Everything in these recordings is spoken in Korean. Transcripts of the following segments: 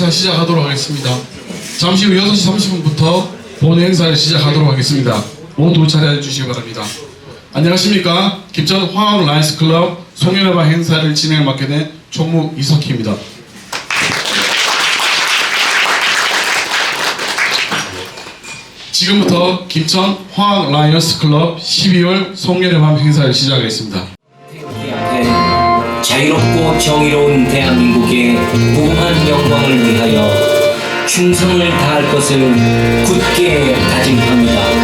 행사 시작하도록 하겠습니다. 잠시 후 6시 30분부터 본회 행사를 시작하도록 하겠습니다. 모두 자리해 주시기 바랍니다. 안녕하십니까. 김천 화학 라이언스 클럽 송년회방 행사를 진행을 맡게 된 총무 이석희입니다. 지금부터 김천 화학 라이언스 클럽 12월 송년회방 행사를 시작하겠습니다. 태극기한테 자유롭고 정의로운 대한민국의 무궁한 영광을 위하여 충성을 다할 것을 굳게 다짐합니다.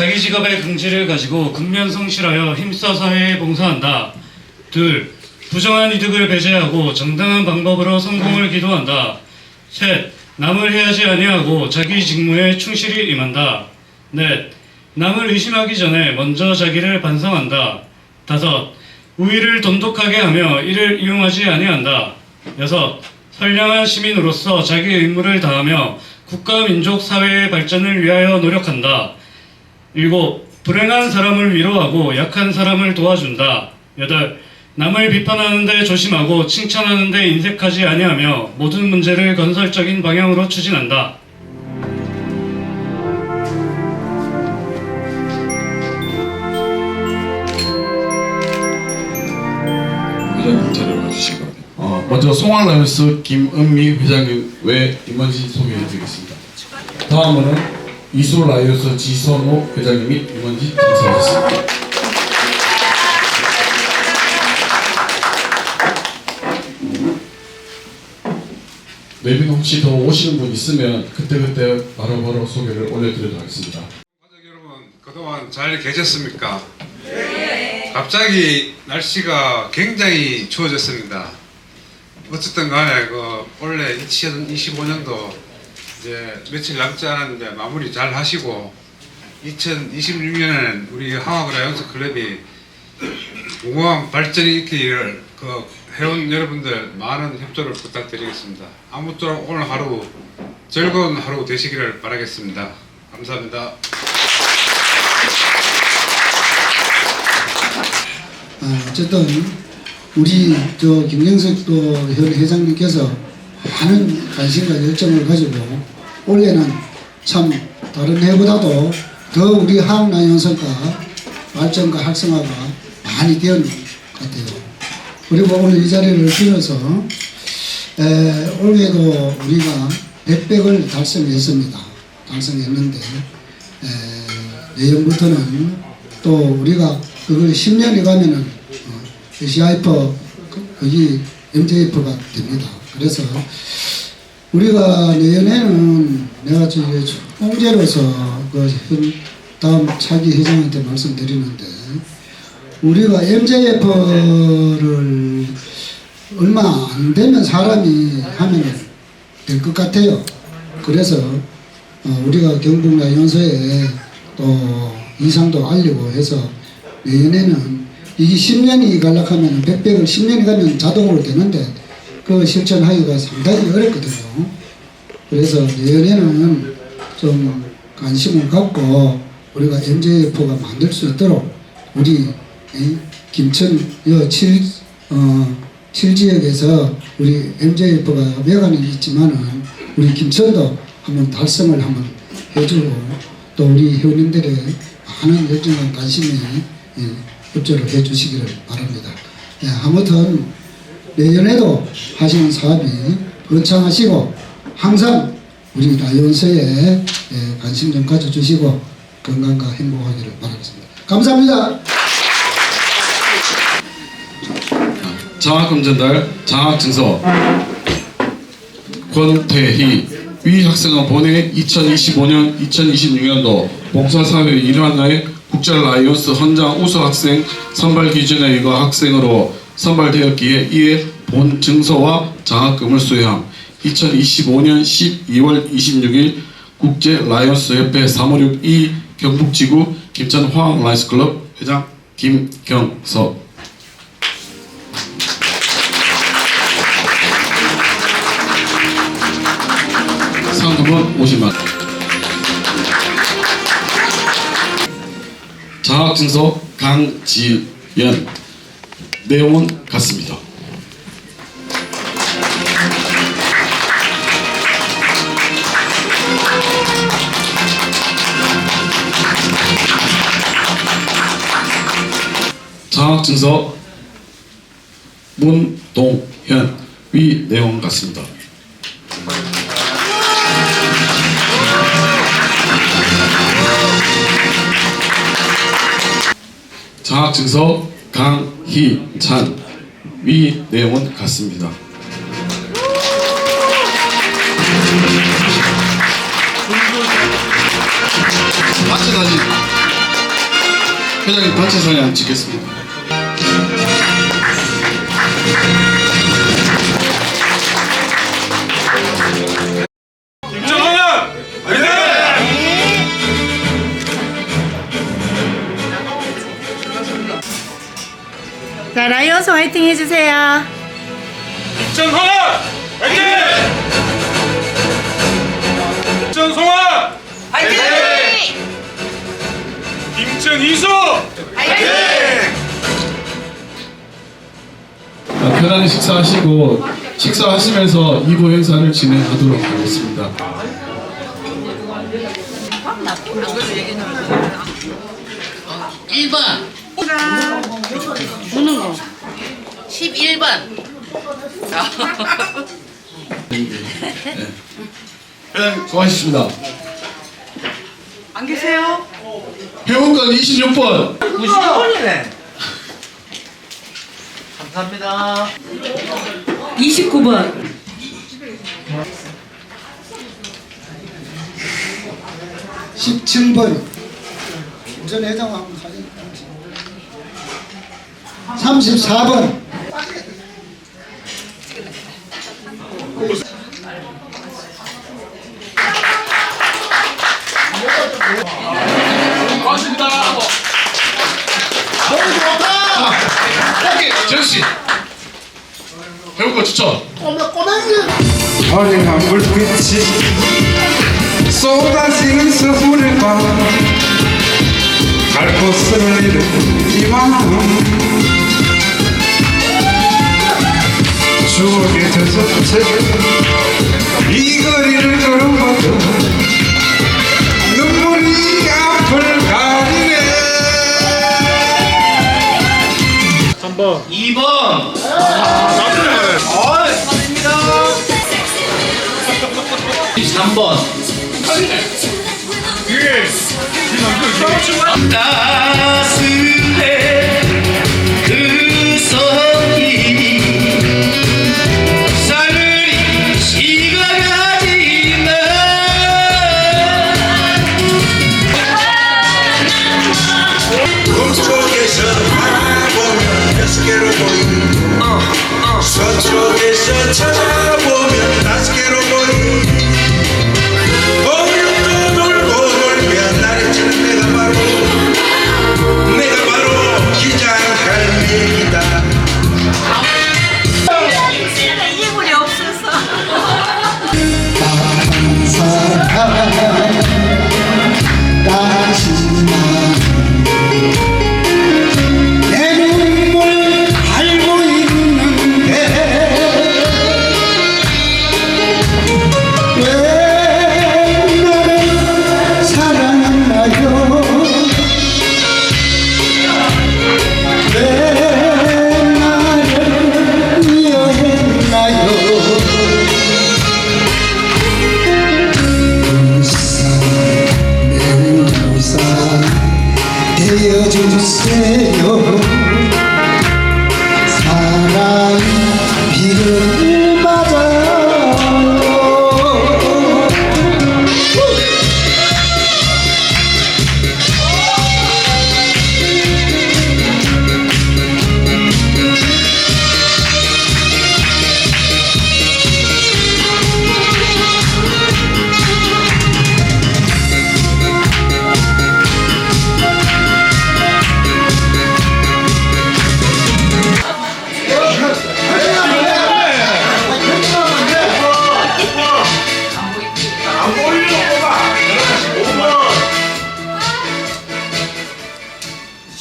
자기 직업의 긍지를 가지고 근면성실하여 힘써 사회에 봉사한다. 둘, 부정한 이득을 배제하고 정당한 방법으로 성공을 기도한다. 셋, 남을 해하지 아니하고 자기 직무에 충실히 임한다. 넷, 남을 의심하기 전에 먼저 자기를 반성한다. 다섯, 우위를 돈독하게 하며 이를 이용하지 아니한다. 여섯, 선량한 시민으로서 자기 의무를 다하며 국가 민족 사회의 발전을 위하여 노력한다. 일곱, 불행한 사람을 위로하고 약한 사람을 도와준다. 여덟, 남을 비판하는데 조심하고 칭찬하는데 인색하지 아니하며 모든 문제를 건설적인 방향으로 추진한다. 회장님. 어, 먼저 송환라이언스 김은미 회장님 외 임원진 소개해드리겠습니다. 다음으로 이수라이언스 지선호 회장님이 임원진 인사하셨습니다. 내빈 혹시 더 오시는 분 있으면 그때그때 바로바로 소개를 올려드리도록 하겠습니다. 가족 여러분 그동안 잘 계셨습니까? 갑자기 날씨가 굉장히 추워졌습니다. 어쨌든 간에 그 원래 2025년도 이제 며칠 남지 않았는데 마무리 잘 하시고 2026년에는 우리 항암 라이온스 클럽이 무궁한 발전이 있기를 그 회원 여러분들 많은 협조를 부탁드리겠습니다. 아무쪼록 오늘 하루 즐거운 하루 되시기를 바라겠습니다. 감사합니다. 아, 어쨌든 우리 저 김경석 또현 회장님께서 많은 관심과 열정을 가지고 올해는 참 다른 해보다도 더 우리 한국라이온스가 발전과 활성화가 많이 되었는 것 같아요. 그리고 오늘 이 자리를 빌어서 에, 올해도 우리가 100백을 달성했습니다. 달성했는데 에, 내년부터는 또 우리가 그걸 10년이 가면은 어, CIF 거기 MJF가 됩니다. 그래서 우리가 내년에는 내가 저기 총재로서 그 현- 다음 차기 회장한테 말씀드리는데 우리가 MJF를 얼마 안 되면 사람이 하면 될 것 같아요. 그래서 어, 우리가 경북 라이온스에 또 이상도 알리고 해서 내년에는 이게 10년이 갈락하면 100백을 10년이 가면 자동으로 되는데 그 실천하기가 상당히 어렵거든요. 그래서 내년에는 좀 관심을 갖고 우리가 MJF가 만들 수 있도록 우리 이 김천 여 7, 어, 7지역에서 우리 MJF가 외관은 있지만은 우리 김천도 한번 달성을 한번 해주고 또 우리 회원님들의 많은 열정과 관심에 예, 협조를 해주시기를 바랍니다. 예, 아무튼 내년에도 하시는 사업이 번창하시고 항상 우리 라이온스에 예, 관심 좀 가져주시고 건강과 행복하기를 바라겠습니다. 감사합니다. 장학금 전달, 장학증서 권태희 위 학생은 본해 2025년 2026년도 봉사사회 일환의 국제 라이온스 헌장 우수 학생 선발 기준에 의거 학생으로 선발되었기에 이에 본 증서와 장학금을 수여함. 2025년 12월 26일 국제 라이온스 협회 356이 경북지구 김천 화학 라이스 클럽 회장 김경석 상금은 50만 장학증서 강지연 내용은 같습니다. 장학증서 문동현 위 내용 같습니다. 장학증서 강희찬 위 내용은 같습니다. 단체 사진 회장님 단체 사진 안 찍겠습니다. 화이팅 해주세요. 김천홍아 화이팅! 김천송아 화이팅! 김천이수 아, 편안히 식사하시고 식사하시면서 2부 행사를 진행하도록 하겠습니다. 일번 우는 거. 11번. 회장님 수고하셨습니다. 안 계세요? 회원권 26번. 90번이네. 감사합니다. 29번. 십칠 번. 전 회장 한번 사진 34번 고맙습니다. 너무 좋다. 오케이 정씨 회원권 추천. 어린 한 불빛이 쏟아지는 서울의 밤갈 곳을 잃은 이 마음 추억에 젖은 채이 거리를 걸어봐도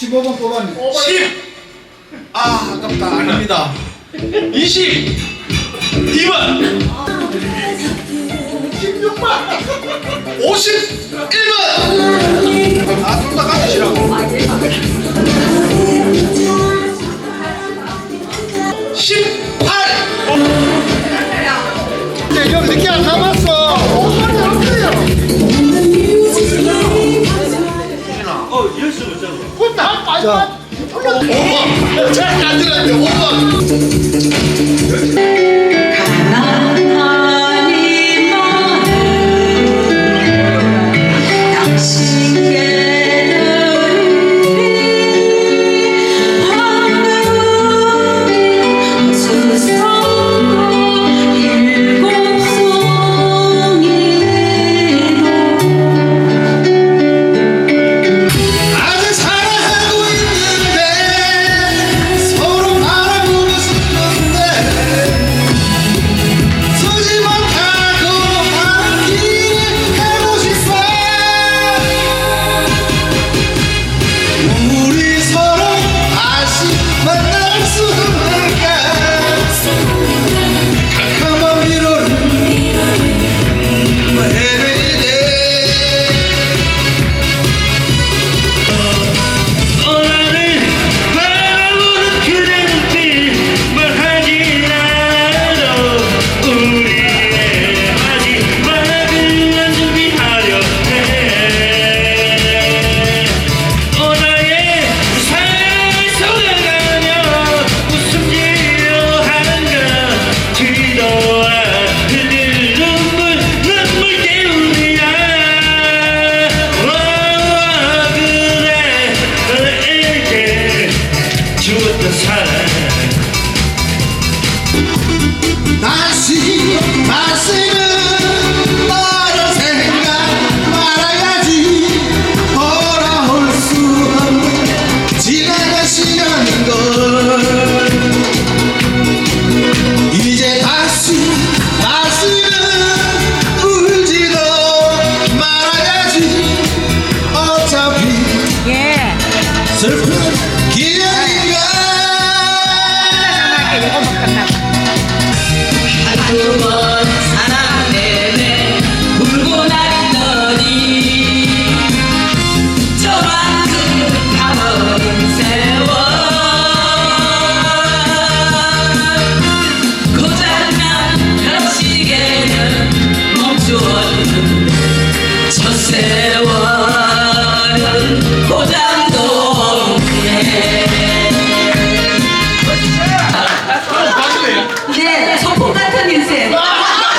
15번 뽑았는데 10! 아, 아깝다. 아닙니다. 20! 2번! 16번! 51번! 아, 둘다 까주시라고. 18! 근데 형 늦게 안 남았어. 자. 5번. 안 들었는데 오 번!